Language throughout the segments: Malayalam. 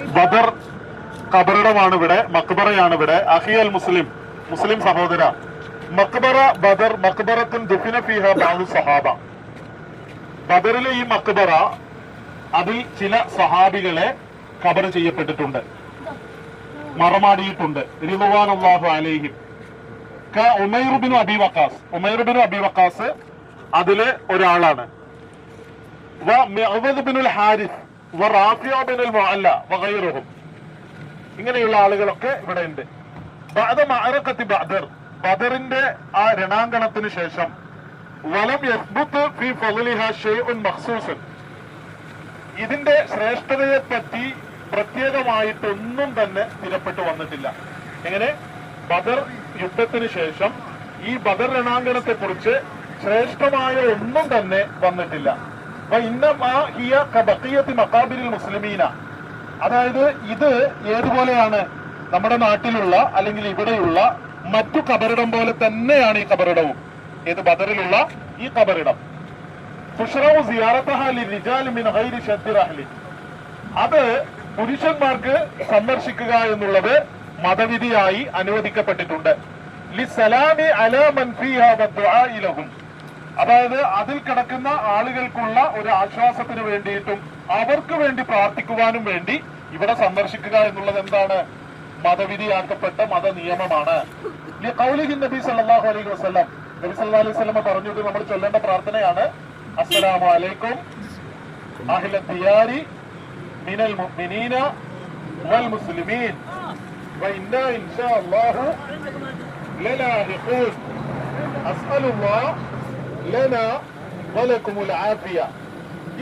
ബദർ കബറിടമാണ് ഇവിടെ മക്ബറയാണ് ഇവിടെ. അഹിയൽ മുസ്ലിം മുസ്ലിം സഹോദര. മക്ബറ ബദർ മക്ബറത്തുൻ ദുഫിന ഫിഹ ബാദു സഹാബ. ബദറിലെ ഈ മക്ബറ അതിൽ ചില സഹാബികളെ കബർ ചെയ്യപ്പെട്ടിട്ടുണ്ട്. മറമാടിയിട്ടുണ്ട്. റിവാൻ അള്ളാഹു അലൈഹിം ഉമൈറുബിനു അബി വക്കാസ്. ഉമൈറുബിനു അബി വക്കാസ് അതിലെ ഒരാളാണ്. ഹാരിസ്. ഇങ്ങനെയുള്ള ആളുകളൊക്കെ ഇവിടെ ഉണ്ട് മഅറഖത്തി ബദർ ബദറിന്റെ ആ രണാങ്കണത്തിന് ശേഷം വലം യസ്ബുത്ത് ഫി ഫളിഹ ഷൈഉൻ മഖ്സൂസൻ. ഇതിന്റെ ശ്രേഷ്ഠതയെ പറ്റി പ്രത്യേകമായിട്ടൊന്നും തന്നെ സ്ഥിരപ്പെട്ടു വന്നിട്ടില്ല. എങ്ങനെ? ബദർ യുദ്ധത്തിന് ശേഷം ഈ ബദർ രണാങ്കണത്തെ കുറിച്ച് ശ്രേഷ്ഠമായ ഒന്നും തന്നെ വന്നിട്ടില്ല. മുസ്ലിമീന. അതായത് ഇത് ഏതുപോലെയാണ്? നമ്മുടെ നാട്ടിലുള്ള അല്ലെങ്കിൽ ഇവിടെയുള്ള മറ്റു കബറിടം പോലെ തന്നെയാണ് ഈ കബറിടവും ഏത് ബദറിലുള്ള ഈ കബറിടം. അത് പുരുഷന്മാർക്ക് സന്ദർശിക്കുക എന്നുള്ളത് മതവിധിയായി അനുവദിക്കപ്പെട്ടിട്ടുണ്ട്. അതായത് അതിൽ കിടക്കുന്ന ആളുകൾക്കുള്ള ഒരു ആശ്വാസത്തിന് വേണ്ടിയിട്ടും അവർക്ക് വേണ്ടി പ്രാർത്ഥിക്കുവാനും വേണ്ടി ഇവിടെ സന്ദർശിക്കുക എന്നുള്ളത് എന്താണ് മതവിധിയാക്കപ്പെട്ട മത നിയമമാണ് ലിഖൗലിഹി നബി സല്ലല്ലാഹു അലൈഹി വസല്ലം നബി സല്ലല്ലാഹു അലൈഹി വസല്ലം പറഞ്ഞത് നമ്മൾ ചൊല്ലേണ്ട പ്രാർത്ഥനയാണ് അസ്സലാമു അലൈക്കും അഹ്ല ദിയാരി മിനൽ മുഅ്മിനീന വൽ മുസ്ലിമീൻ وإنا إن شاء الله للاحقون أسأل الله ലന വലക്കുമുൽ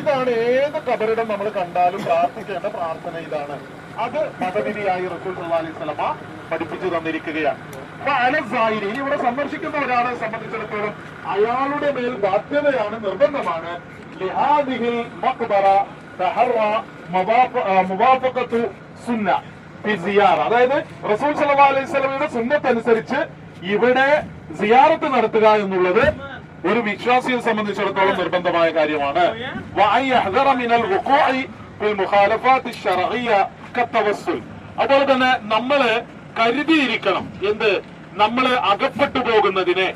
ഇതാണ് ഏത് കബറിടം നമ്മൾ കണ്ടാലും പ്രാർത്ഥിക്കേണ്ട പ്രാർത്ഥന ഇതാണ്. അത് മതവിധിയായി റസൂൽ അലൈഹി സ്വലമ പഠിപ്പിച്ചു തന്നിരിക്കുകയാണ്. അപ്പൊ അലസായിരി ഇവിടെ സന്ദർശിക്കുന്ന ഒരാളെ സംബന്ധിച്ചിടത്തോളം അയാളുടെ മേൽ ബാധ്യതയാണ് നിർബന്ധമാണ്. ലിഹാദിഹിൽ മക്ബറ തഹറ സുന്ന അതായത് റസൂൽ സലഹ് അലൈഹി സ്വലമയുടെ സുന്നത്തനുസരിച്ച് ഇവിടെ സിയാറത്ത് നടത്തുക എന്നുള്ളത് ഒരു വിശ്വാസിയെ സംബന്ധിച്ചിടത്തോളം നിർബന്ധമായ കാര്യമാണ്. അതുപോലെ തന്നെ നമ്മൾ കരുതിയിരിക്കണം. എന്ത്? നമ്മൾ അകപ്പെട്ടു പോകുന്നതിനെ.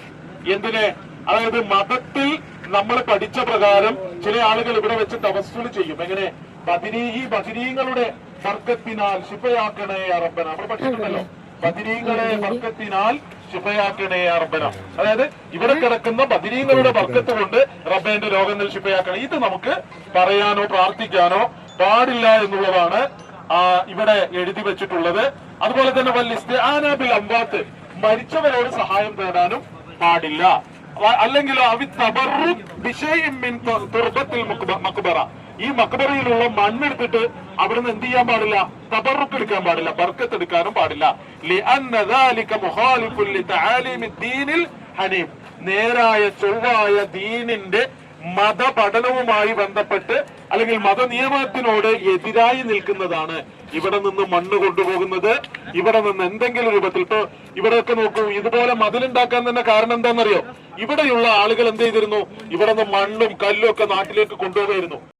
എന്തിനെ? അതായത് മതത്തിൽ നമ്മൾ പഠിച്ച പ്രകാരം ചില ആളുകൾ ഇവിടെ വെച്ച് തവസ്സുൽ ചെയ്യും. എങ്ങനെ? ബദിരീഹി ബദിരീങ്ങളുടെ വർഗത്തിനാൽ ശിഫയാക്കണേ അറബന നമ്മൾ പഠിച്ചിട്ടുണ്ടല്ലോ. ബദിരീങ്ങളെ വർഗത്തിനാൽ ശിഫയാക്കണേ അറബന അതായത് ഇവിടെ കിടക്കുന്ന ബദിരീങ്ങളുടെ വർഗത്ത് കൊണ്ട് റബ്ബേന്റെ രോഗങ്ങൾ ശിഫയാക്കണം. ഇത് നമുക്ക് പറയാനോ പ്രാർത്ഥിക്കാനോ പാടില്ല എന്നുള്ളതാണ് ആ, ഇവിടെ എഴുതി വെച്ചിട്ടുള്ളത്. അതുപോലെ തന്നെ വല്ലിസ്റ്റ് ബിൽ അമ്പാത്ത് മരിച്ചവരോട് സഹായം തേടാനും പാടില്ല. അല്ലെങ്കിൽ അവി തബറുദ് ബിശൈഇൻ മിൻ തു- തുർബത്തിൽ മുക്ബ- മക്ബറ. ഈ മക്ബറയിലുള്ള മണ്ണെടുത്തിട്ട് അവിടുന്ന് എന്ത് ചെയ്യാൻ പാടില്ല? തബറുക്ക് എടുക്കാൻ പാടില്ല ബർക്കത്ത് എടുക്കാനും പാടില്ല. നേരായ ചൊവ്വായ ദീനിന്റെ മതപഠനവുമായി ബന്ധപ്പെട്ട് അല്ലെങ്കിൽ മതനിയമത്തിനോട് എതിരായി നിൽക്കുന്നതാണ് ഇവിടെ നിന്ന് മണ്ണ് കൊണ്ടുപോകുന്നത്. ഇവിടെ നിന്ന് എന്തെങ്കിലും രൂപത്തിൽ ഇപ്പൊ ഇവിടെയൊക്കെ നോക്കൂ ഇതുപോലെ മതിലുണ്ടാക്കാൻ തന്നെ കാരണം എന്താണെന്നറിയോ? ഇവിടെയുള്ള ആളുകൾ എന്ത് ചെയ്തിരുന്നു? ഇവിടെ നിന്ന് മണ്ണും കല്ലും ഒക്കെ നാട്ടിലേക്ക് കൊണ്ടുപോകായിരുന്നു.